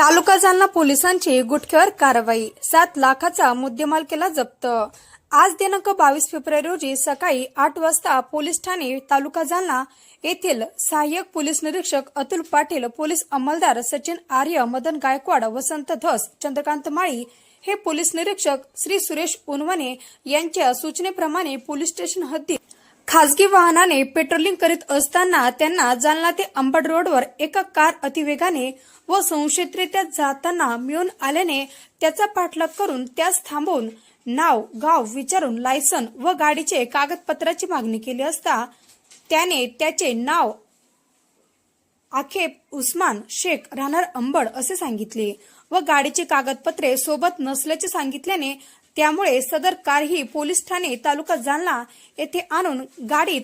तालुका जालना पोलिसांची गुटख्यावर कारवाई. सात लाखाचा मुद्देमाल केला जप्त. आज दिनांक बावीस फेब्रुवारी रोजी सकाळी आठ वाजता पोलीस ठाणे तालुका जालना येथील सहाय्यक पोलीस निरीक्षक अतुल पाटील पोलीस अंमलदार सचिन आर्य मदन गायकवाड वसंत धस चंद्रकांत माळी हे पोलीस निरीक्षक श्री सुरेश उनवणे यांच्या सूचनेप्रमाणे पोलीस स्टेशन हद्दीत खासगी वाहनाने पेट्रोलिंग करीत असताना त्यांना जालना ते अंबड रोडवर एका कार अतिवेगाने व संशयितरित्या जाताना मिळून आल्याने त्याचा पाठलाग करून त्यास थांबवून नाव गाव विचारून लायसन व गाडीचे कागदपत्राची मागणी केली असता त्याने त्याचे नाव आखेब उस्मान शेख राहणार अंबड असे सांगितले व गाडीची कागदपत्रे सोबत नसल्याचे सांगितल्याने त्यामुळे सदर कार ही पोलीस ठाणे तालुका जालना येथे आणून गाडीत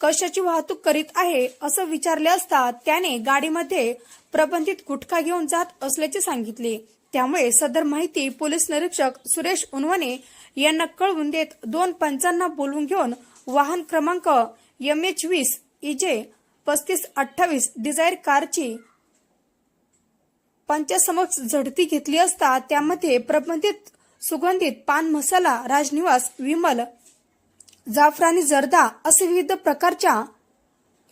कशाची वाहतूक करीत आहे असं विचारले असता त्याने गाडीमध्ये प्रबंधित गुटखा घेऊन जात असल्याचे सांगितले. त्यामुळे सदर माहिती पोलीस निरीक्षक सुरेश उनवणे यांना कळवून देत दोन पंचांना बोलवून घेऊन वाहन क्रमांक एम एच वीस इजे पस्तीस अठ्ठावीस डिझायर कारची पंचासमक्ष झडती घेतली असता त्यामध्ये प्रबंधित सुगंधित पान मसाला राजनिवास विमल जाफरानी जर्दा असे विविध प्रकारच्या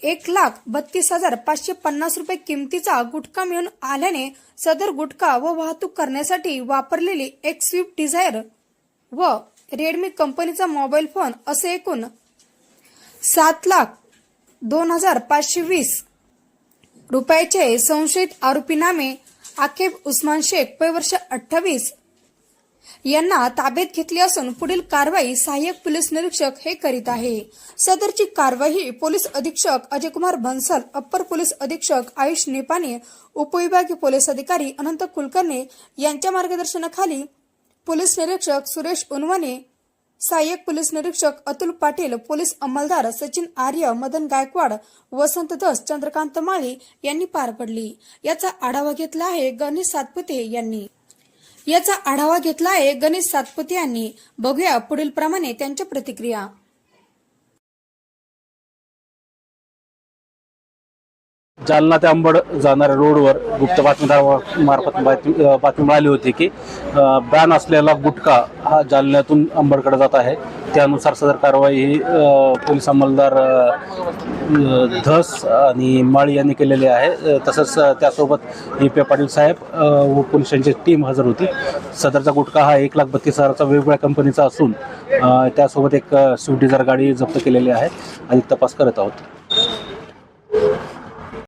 एक लाख बत्तीस हजार पाचशे पन्नास रुपये किमतीचा गुटखा मिळून आल्याने सदर गुटखा व वाहतूक करण्यासाठी वापरलेली एक स्विफ्ट डिझायर व रेडमी कंपनीचा मोबाईल फोन असे एकूण सात लाख दोन हजार पाचशे वीस रुपयाचे संशयित आरोपी नामे उस्मान शेख वय वर्ष अठ्ठावीस यांना ताब्यात घेतली असून पुढील कारवाई सहाय्यक पोलीस निरीक्षक हे करीत आहे. सदरची कारवाई पोलीस अधीक्षक अजयकुमार बन्सल अप्पर पोलीस अधीक्षक आयुष नेपाने उपविभागीय पोलीस अधिकारी अनंत कुलकर्णी यांच्या मार्गदर्शनाखाली पोलीस निरीक्षक सुरेश उनवाने सहाय्यक पोलीस निरीक्षक अतुल पाटील पोलीस अंमलदार सचिन आर्य मदन गायकवाड वसंत दस चंद्रकांत माळी यांनी पार पडली. याचा आढावा घेतला आहे गणेश सातपुते यांनी. याचा आढावा घेतला आहे गणेश सातपुते यांनी. बघूया पुढील प्रमाणे त्यांच्या प्रतिक्रिया. जालना ते अंबड जाणाऱ्या रोडवर गुप्त बातमीदार मार्फत बातमी बातमी मिळाली होती की बॅन असलेला गुटखा हा जालन्यातून अंबडकडे जात आहे. त्यानुसार सदर कारवाई ही पोलीस अंमलदार धस आणि माळी यांनी केलेली आहे. तसंच त्यासोबत ए. पी. पाटील साहेब व पोलिसांची टीम हजर होती. सदरचा गुटखा हा एक लाख बत्तीस हजाराचा वेगवेगळ्या कंपनीचा असून त्यासोबत एक स्विफ्ट डिझायर गाडी जप्त केलेली आहे आणि तपास करत आहोत.